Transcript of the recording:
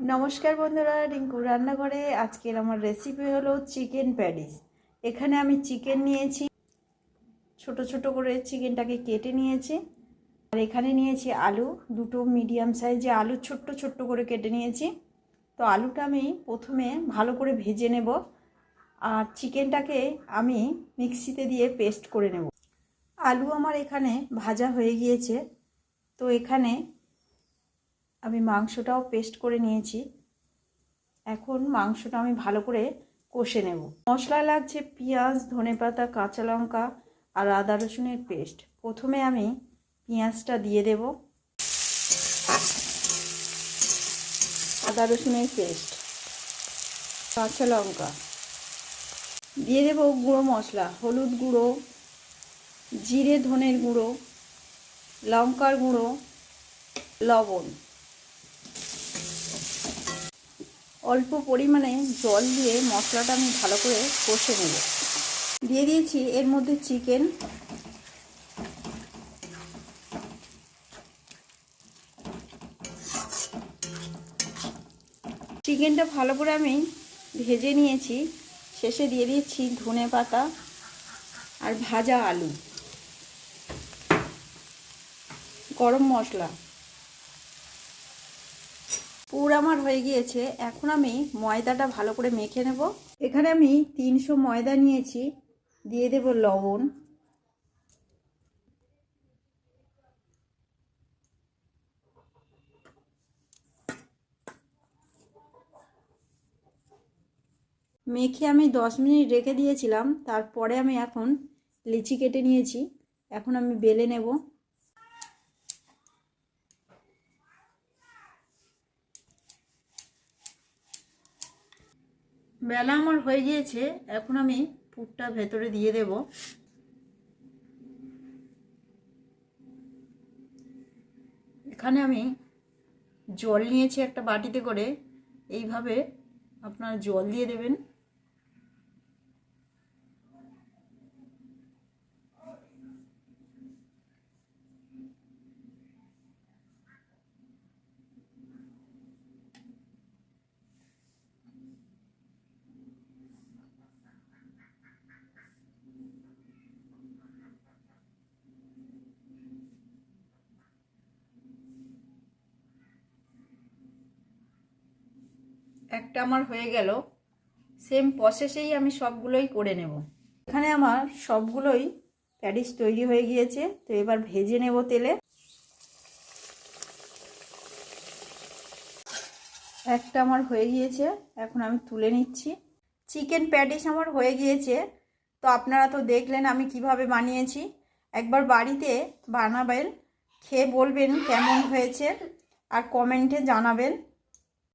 নমস্কার বন্ধুরা, রিঙ্কু রান্নাঘরে। আজকের আমার রেসিপি হলো চিকেন প্যাডিস এখানে আমি চিকেন নিয়েছি। ছোট ছোট করে চিকেনটাকে কেটে নিয়েছি। আর এখানে নিয়েছি আলু। দুটো মিডিয়াম সাইজে আলু ছোট্ট ছোট্ট করে কেটে নিয়েছি। তো আলুটা আমি প্রথমে ভালো করে ভেজে নেব। আর চিকেনটাকে আমি মিক্সিতে দিয়ে পেস্ট করে নেব। আলু আমার এখানে ভাজা হয়ে গিয়েছে। তো এখানে আমি মাংসটাও পেস্ট করে নিয়েছি। এখন মাংসটা আমি ভালো করে কষে নেব। মশলা লাগছে পেঁয়াজ, ধনেপাতা, কাঁচা লঙ্কা আর আদা রসুনের পেস্ট প্রথমে আমি পেঁয়াজটা দিয়ে দেব। আদা রসুনের পেস্ট কাঁচা লঙ্কা। দিয়ে দেব গুঁড়ো মশলা, হলুদ গুঁড়ো, জিরে ধনের গুঁড়ো, লঙ্কার গুঁড়ো, লবণ। অল্প পরিমাণে জল দিয়ে মশলাটা আমি ভালো করে কষে নেব। দিয়ে দিয়েছি এর মধ্যে চিকেন। চিকেনটা ভালো করে আমি ভেজে নিয়েছি। শেষে দিয়ে দিয়েছি ধনে পাতা আর ভাজা আলু। গরম মশলা। পুর আমার হয়ে গিয়েছে। এখন আমি ময়দাটা ভালো করে মেখে নেব। এখানে আমি তিনশো ময়দা নিয়েছি। দিয়ে দেব লবণ। মেখে আমি দশ মিনিট রেখে দিয়েছিলাম। তারপরে আমি এখন লিচি কেটে নিয়েছি। এখন আমি বেলে নেব। বেলা আমার হয়ে গিয়েছে, এখন আমি পুরটা ভেতরে দিয়ে দেব। এখানে আমি জল নিয়েছি একটা বাটিতে করে, এইভাবে আপনার জল দিয়ে দেবেন। একটা আমার হয়ে গেল সেম প্রসেসেই আমি সবগুলোই করে নেব। এখানে আমার সবগুলোই প্যাডিস তৈরি হয়ে গিয়েছে, তো এবার ভেজে নেব তেলে। একটা আমার হয়ে গিয়েছে, এখন আমি তুলে নিচ্ছি। চিকেন প্যাডিস আমার হয়ে গিয়েছে, তো আপনারা তো দেখলেন আমি কীভাবে বানিয়েছি। একবার বাড়িতে বানাবেন, খেয়ে বলবেন কেমন হয়েছে, আর কমেন্টে জানাবেন।